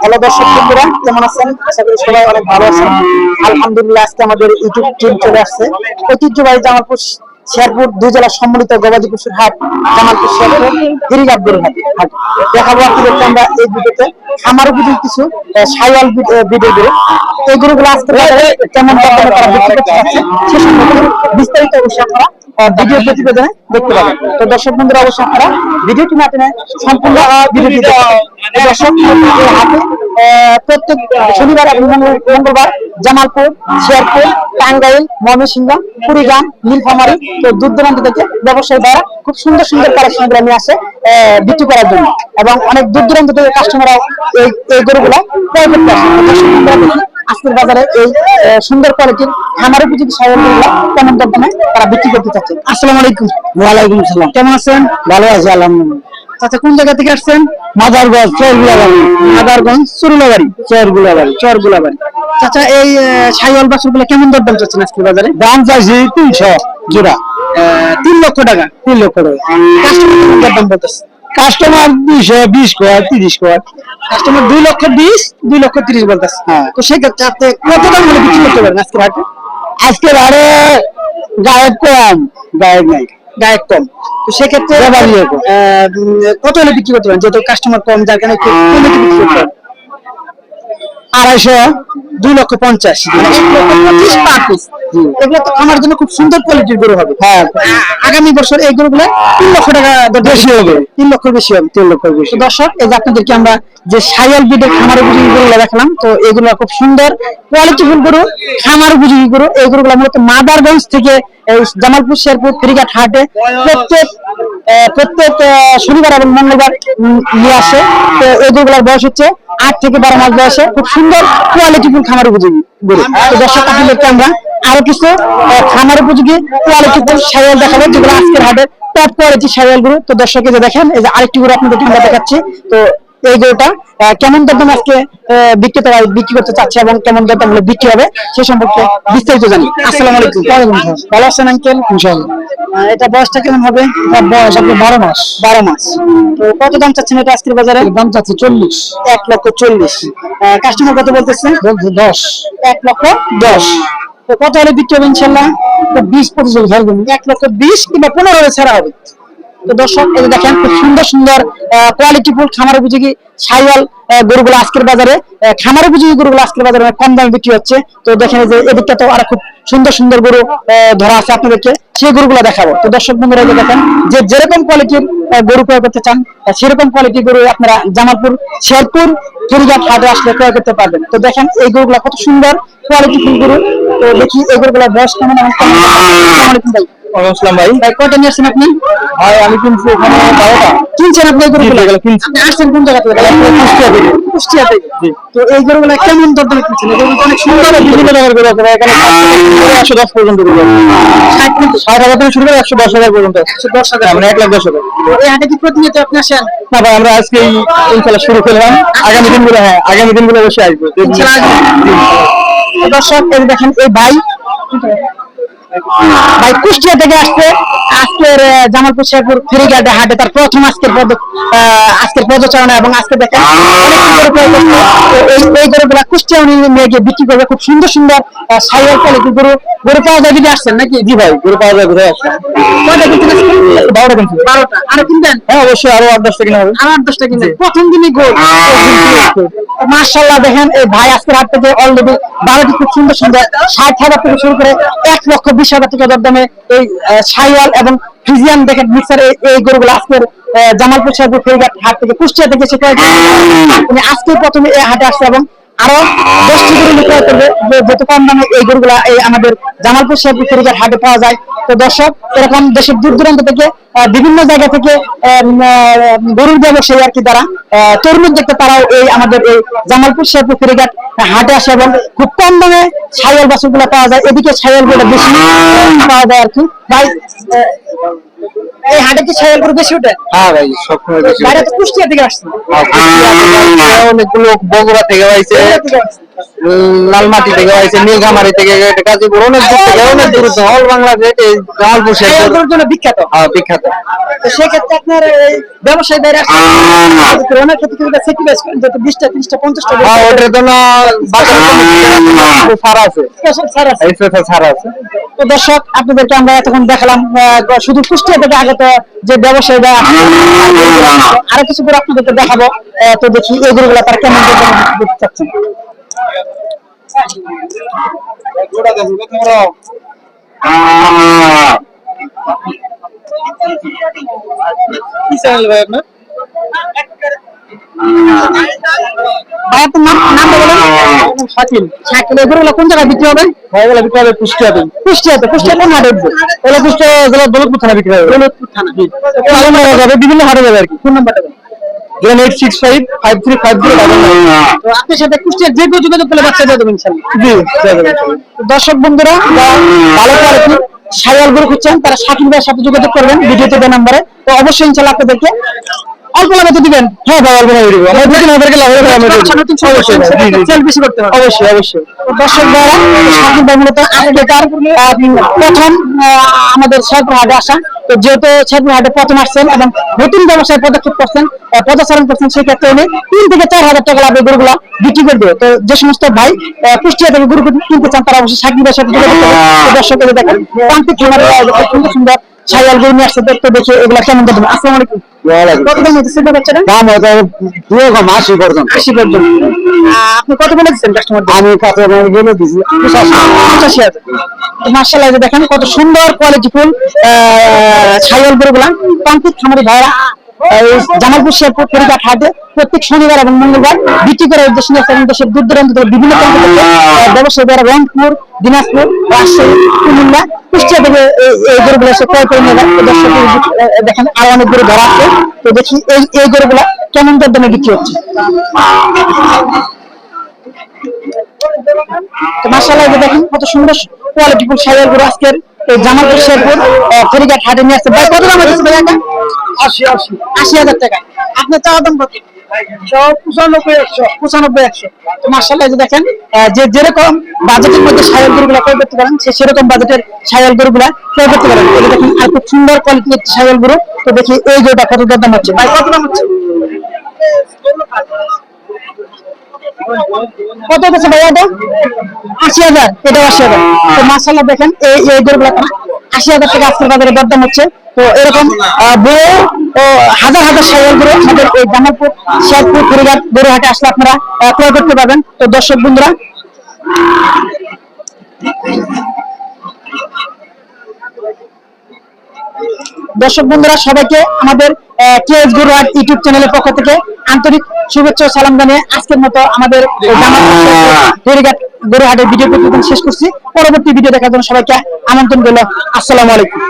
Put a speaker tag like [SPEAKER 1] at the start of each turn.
[SPEAKER 1] Hello দর্শক বন্ধুরা কেমন আছেন? আশা করি সবাই অনেক ভালো আছেন। আলহামদুলিল্লাহ আজকে আমাদের ইউটিউব টিম চলে আসছে। ঐতিহ্যবাহী জামালপুর শেরপুর দুই জেলার সম্মিলিত গবাদি পশুর হাট জামালপুর শেরপুর গিরিঘাট গরুর হাট। দেখাবো আপনাদেরকে আমরা এই ভিডিওতে। খামার উপযোগী কিছু আহ, সাইওয়াল ভিডিও গরু এই গরুগুলো আজকে কেমন তারা বিক্রি করতে যাচ্ছে সে সম্পর্কে বিস্তারিত অবশ্যই আপনারা ভিডিও প্রতিবেদনে দেখতে পাবেন। তো দর্শক বন্ধুরা অবশ্যই আপনারা ভিডিওটি না টেনে সম্পূর্ণ ভিডিওটি দর্শক প্রত্যেক শনিবার এবং মঙ্গলবার জামালপুর শেরপুর টাঙ্গাইল ময়মনসিংহ কুড়িগ্রাম নীলফামারী তো দূর দূরান্ত থেকে ব্যবসায়ী দ্বারা খুব সুন্দর সুন্দর কালেকশনগুলো নিয়ে আসে আহ, বিক্রি করার জন্য। এবং অনেক দূর দূরান্ত থেকে কাস্টমাররাও এই এই গরুগুলা ক্রয় করতে আসে আজকের বাজারে এই সুন্দর কোয়ালিটির খামার উপযোগী সাইকেলগুলা কেমন দামে তারা বিক্রি করতে চাচ্ছে। আসসালামু আলাইকুম। ওয়ালাইকুম আসসালাম কেমন আছেন? ভালো আছি আলহামদুলিল্লাহ। আচ্ছা কোন জায়গা থেকে আসছেন? মাদারগঞ্জ চরগুলাবাড়ি। মাদারগঞ্জ চরুলাবাড়ি চরগুলাবাড়ি। চরগুলাবাড়ি। চাচা এই সাইওয়াল কেমন দর দাম চাচ্ছেন আজকের বাজারে? দাম চাইছি তিনশো জোড়া। তিন লক্ষ টাকা। তিন লক্ষ টাকা। কাস্টমার দাম বলতেছে। কাস্টমার দুইশো বিশ কর তিরিশ কর কাস্টমার দুই লক্ষ বিশ দুই লক্ষ তিরিশ বলতেছে। হ্যাঁ। তো সেক্ষেত্রে আপনি কত দাম হলে বিক্রি করতে পারেন আজকের হাটে? আজকের হাটে গায়ক কম গায়ক নাই। গায়ক কম। তো সেক্ষেত্রে কত হলে বিক্রি করতে পারেন? যেহেতু কাস্টমার কম যার কারণে বিক্রি করতে পারেন। আড়াইশো দুই লক্ষ পঞ্চাশ। লক্ষ পঁচিশ পার পিস এগুলো তো আমার জন্য খুব সুন্দর কোয়ালিটির গরু হবে। হ্যাঁ। আগামী বছর এই গরুগুলো তিন লক্ষ টাকা বেশি হবে। তিন লক্ষ বেশি হবে। তিন লক্ষ বেশি। দর্শক এই যে আপনাদেরকে আমরা যে সাইয়াল বিডের খামার উপযোগী গরুগুলো দেখালাম তো এগুলো খুব সুন্দর কোয়ালিটিফুল গরু খামার উপযোগী গরু। এই গরুগুলো মূলত মাদারগঞ্জ থেকে এই জামালপুর শেরপুর ফেরিঘাট হাটে প্রত্যেক প্রত্যেক শনিবার এবং মঙ্গলবার নিয়ে আসে। তো এই গরুগুলোর বয়স হচ্ছে আট থেকে বারো মাস বয়সে। খুব সুন্দর কোয়ালিটিফুল খামার উপযোগী গরু। তো দর্শক আপনাদেরকে আমরা আরও কিছু খামার উপযোগী কোয়ালিটিফুল সাইকেল দেখাবো যেগুলো আজকের হাটে টপ কোয়ালিটি সাইকেল গরু। তো দর্শকে যে দেখেন এই যে আরেকটি গরু আপনাদেরকে আমরা দেখাচ্ছি। তো এই গরুটা কেমন দরদাম আজকে বিক্রেতারা বিক্রি করতে চাচ্ছে এবং কেমন দরদাম হলে বিক্রি হবে সে সম্পর্কে বিস্তারিত জানি। আসসালামু আলাইকুম। ভালো আছেন আঙ্কেল? ইনশাআল্লাহ। এটা বয়সটা কেমন হবে? বয়স আপনি বারো মাস। বারো মাস। তো কত দাম চাচ্ছেন এটা আজকের বাজারে? দাম চাচ্ছে চল্লিশ। এক লক্ষ চল্লিশ। কাস্টমার কত বলতেছে? বলছে দশ। এক লক্ষ দশ। কত হলে বিক্রি হবে ইনশাল্লাহ? বিশ পঁচিশ এক লক্ষ বিশ কিংবা পনেরো হলে ছাড়া হবে। তো দর্শক, এই যে দেখেন, খুব সুন্দর সুন্দর কোয়ালিটি ফুল খামার উপযোগী সাইওয়াল গরুগুলো আজকের বাজারে খামার উপযোগী গরুগুলো আজকের বাজারে অনেক কম দামে বিক্রি হচ্ছে। তো দেখেন যে এদিকটা তো আর খুব সুন্দর সুন্দর গরু ধরা আছে আপনাদেরকে, সেই গরুগুলো দেখাবো। তো দর্শক বন্ধুরা, এই যে দেখেন, যে যেরকম কোয়ালিটির গরু ক্রয় করতে চান সেরকম কোয়ালিটির গরু আপনারা জামালপুর, শেরপুর ফেরিঘাট হাটে আসলে ক্রয় করতে পারবেন। তো দেখেন, এই গরুগুলো কত সুন্দর কোয়ালিটি ফুল গরু। তো দেখি, এই গরুগুলোর বয়স কেমন? কেমন ভাই।
[SPEAKER 2] আসসালাম ভাই।
[SPEAKER 1] ভাই কয়টা নিয়ে আসছেন আপনি?
[SPEAKER 2] ভাই আমি কিনছি এখানে বারোটা।
[SPEAKER 1] কিনছেন আপনি এই গরুগুলো?
[SPEAKER 2] গেল, কিনছি।
[SPEAKER 1] আপনি আসছেন কোন জায়গা থেকে? কুষ্টিয়া থেকে কুষ্টিয়া থেকে তো এই গরুগুলো কেমন দরদামে কিনছেন? এই গরুগুলো অনেক সুন্দর।
[SPEAKER 2] বিভিন্ন টাকার করে আছে এখানে একশো দশ পর্যন্ত
[SPEAKER 1] ষাট থেকে
[SPEAKER 2] ষাট হাজার থেকে শুরু করে একশো দশ হাজার পর্যন্ত।
[SPEAKER 1] একশো দশ হাজার
[SPEAKER 2] মানে এক লাখ দশ হাজার।
[SPEAKER 1] তো এই হাটে কি প্রতিনিয়ত আপনি আসেন?
[SPEAKER 2] না ভাই আমরা আজকে ইনশাল্লাহ শুরু করলাম। আগামী দিনগুলো হ্যাঁ আগামী দিনগুলো অবশ্যই আসব।
[SPEAKER 1] দর্শক এই দেখেন এই ভাই ভাই, কুষ্টিয়া থেকে আসছে। আজকের জামালপুর, শেরপুর, ফেরিঘাটে হাটে তার প্রথম আজকের আজকের পদচারণা এবং আজকে দেখেন এই গরুগুলা কুষ্টিয়া উনি নিয়ে গিয়ে বিক্রি করবে। খুব সুন্দর সুন্দর সাইয়াল কোয়ালিটি গরু। গরু পাওয়া যায় আসছেন নাকি?
[SPEAKER 2] জি ভাই গরু পাওয়া যায় কোথায় আছে
[SPEAKER 1] কয়টা কিনছেন
[SPEAKER 2] বারোটা কিনছি
[SPEAKER 1] বারোটা। আরও কিনবেন?
[SPEAKER 2] হ্যাঁ অবশ্যই আরও আট দশটা কিনা হবে।
[SPEAKER 1] আর আট দশটা কিনবেন। প্রথম দিনই গোল মার্শাল্লাহ দেখেন এই ভাই আজকের হাট থেকে অলরেডি বারোটি খুব সুন্দর সুন্দর ষাট হাজার থেকে শুরু করে এক লক্ষ বিশ হাজার টাকা দরদামে এই সাইওয়াল এবং ফ্রিজিয়ান দেখেন মিক্সার এই গরুগুলো আজকের জামালপুর শেরপুর ফেরিঘাট হাট থেকে কুষ্টিয়া থেকে সেটা আজকে প্রথমে এই হাটে আসছে এবং আরও দশটি গরু বিক্রয় করবে যত কম দামে এই গরুগুলা এই আমাদের জামালপুর শেরপুর ফেরিঘাট হাটে পাওয়া যায়। তো দর্শক এরকম দেশের দূর দূরান্ত থেকে বিভিন্ন জায়গা থেকে গরুর ব্যবসায়ী আর কি তারা আহ, তরমুজ দেখতে তারাও এই আমাদের এই জামালপুর শেরপুর ফেরিঘাট হাটে আসে এবং খুব কম দামে ছায়াল বাছুরগুলো পাওয়া যায়। এদিকে ছায়ালগুলো বেশি পাওয়া যায় আর কি। ভাই এই হাটে কি ছাগল গরু বেশি ওঠে।
[SPEAKER 2] হ্যাঁ ভাই সবসময় বেশি
[SPEAKER 1] বাইরে তো কুষ্টিয়া থেকে আসছে।
[SPEAKER 2] কুষ্টিয়া অনেকগুলো বগুড়া থেকে আইছে? লালমাটি থেকে আইছে নীলগামারি থেকে গাজীপুর অনেক দূর থেকে অনেক দূর অল বাংলাদেশ জামালপুর
[SPEAKER 1] জন্য বিখ্যাত।
[SPEAKER 2] হ্যাঁ, বিখ্যাত।
[SPEAKER 1] তো সেক্ষেত্রে আপনার ব্যবসায়ী বাইরে অনেক ক্ষেত্রে কিন্তু সেক্রিফাইস করেন যাতে বিশটা তিরিশটা পঞ্চাশটা
[SPEAKER 2] হ্যাঁ ওটার জন্য ছাড় আছে।
[SPEAKER 1] স্পেশাল ছাড় আছে।
[SPEAKER 2] স্পেশাল ছাড় আছে।
[SPEAKER 1] তো দর্শক আপনাদেরকে আমরা এতক্ষণ দেখালাম শুধু কুষ্টিয়া থেকে আগত যে ব্যবসায়ীরা আরও কিছু করে আপনাদেরকে দেখাবো। তো দেখি এগুলো তারা কেমন দামে বিক্রি করতে চাচ্ছেন
[SPEAKER 2] কি চ্যানেল ভাই আপনার
[SPEAKER 1] ভাই আপনার নাম নামটা শাকিল শাকিল এই কোন জায়গায় বিক্রি হবে
[SPEAKER 2] ভাইগুলো বিক্রি হবে কুষ্টিয়াতে
[SPEAKER 1] কুষ্টিয়াতে কুষ্টিয়া কোন হাটে উঠবে
[SPEAKER 2] এগুলো কুষ্টিয়া জেলা দৌলতপুর থানা বিক্রি হবে
[SPEAKER 1] দৌলতপুর থানা
[SPEAKER 2] পালন করা যাবে বিভিন্ন হাটে যাবে আর কি
[SPEAKER 1] ফোন নাম্বারটা
[SPEAKER 2] zero eight six five five three five zero
[SPEAKER 1] তো আপনার সাথে কুষ্টিয়ার যে কেউ যোগাযোগ করলে বাচ্চা দিয়ে দেবেন
[SPEAKER 2] জি
[SPEAKER 1] দর্শক বন্ধুরা ভালো কোয়ালিটি সাইয়াল গরু খুঁজছেন তারা শাকিল ভাইয়ের সাথে যোগাযোগ করবেন ভিডিওতে দেওয়া নাম্বারে। তো অবশ্যই ইনশাল্লাহ আপনাদেরকে অল্প লাগাতে দিবেন।
[SPEAKER 2] হ্যাঁ ভাই অল্প করে দিব। আমরা দুদিন আমাদেরকে লাভ হবে আমরা
[SPEAKER 1] নতুন
[SPEAKER 2] অবশ্যই।
[SPEAKER 1] সেল বেশি করতে হবে।
[SPEAKER 2] অবশ্যই অবশ্যই।
[SPEAKER 1] দর্শক ভাইরা শাকিল ভাই মূলত আজকেকার আহ, প্রথম আমাদের আসা। তো যেহেতু শেরপুর হাটে প্রথম আসছেন এবং নতুন ব্যবসায় পদক্ষেপ করছেন প্রচারণ করছেন সেক্ষেত্রে উনি তিন থেকে চার হাজার টাকা লাভে গরুগুলা বিক্রি করে দেবে। তো যে সমস্ত ভাই কুষ্টিয়া থেকে গরু কিনতে চান, তারা অবশ্যই সাকিবের সাথে দর্শক দেখেন সুন্দর ছায়াল গরু নিয়ে আসছে দেখতে দেখে এগুলা কেমন দেখবেন আসসালামু আলাইকুম। কত দাম হচ্ছে সিলভার বাচ্চাটা
[SPEAKER 2] দাম হয়তো দুই রকম আশি পর্যন্ত।
[SPEAKER 1] আশি পর্যন্ত। আপনি কত বলে দিচ্ছেন কাস্টমার
[SPEAKER 2] আমি কাছে বলে দিছি।
[SPEAKER 1] পঁচাশি হাজার। মার্শাল্লাহ দেখেন কত সুন্দর কোয়ালিটি ফুল ছাগল গরুগুলা প্রান্তিক খামারি ভাইরা জামালপুর শেরপুর ফেরিঘাট হাটে প্রত্যেক শনিবার এবং মঙ্গলবার বিক্রি করার উদ্দেশ্যে নিয়ে এবং দেশের দূর দূরান্ত থেকে বিভিন্ন ব্যবসায়ীরা রংপুর, দিনাজপুর, রাজশাহী, কুমিল্লা কুষ্টিয়া থেকে এই- গরুগুলো এসে ক্রয় করে দর্শক দেখেন আরও অনেক গরু ধরা আছে। তো দেখি এই এই গরুগুলা কেমন দর দামে বিক্রি হচ্ছে? এই দেখেন কত সুন্দর কোয়ালিটি ফুল সাইয়ার গরু আজকের। এই জামালপুর শেরপুর ফেরিঘাট হাটে নিয়ে আসছে। ভাই কত দাম হচ্ছে ভাই এটা?
[SPEAKER 2] আশি আশি।
[SPEAKER 1] আশি হাজার টাকা। আপনার চাওয়া দাম কত? যে দেখেন যে যেরকম বাজেটের মধ্যে সায়াল গরুগুলা ক্রয় করতে পারেন সে সেরকম বাজেটের সায়াল গরুগুলা ক্রয় করতে পারেন। দেখেন আর খুব সুন্দর কোয়ালিটির সায়াল গরু। তো দেখি এই গরুটা কত দাম হচ্ছে? ভাই কত দাম হচ্ছে? কত হচ্ছে ভাই এটা? আশি হাজার এটা আশি হাজার। তো দেখেন, এই এই গরুগুলা আশি হাজার টাকা আজকের বাজারে দরদাম হচ্ছে। তো এরকম বড় ও হাজার হাজার গরু আমাদের এই জামালপুর শেরপুর ফেরিঘাট গরু হাটে আসলে আপনারা ক্রয় করতে পারবেন। তো দর্শক বন্ধুরা দর্শক বন্ধুরা, সবাইকে আমাদের কেএস গরু হাট ইউটিউব চ্যানেলের পক্ষ থেকে আন্তরিক শুভেচ্ছা সালাম জানিয়ে আজকের মতো আমাদের এই জামালপুর শেরপুর ফেরিঘাট গরু হাটের ভিডিও প্রতিবেদন শেষ করছি। পরবর্তী ভিডিও দেখার জন্য সবাইকে আমন্ত্রণ করল আসসালামু আলাইকুম।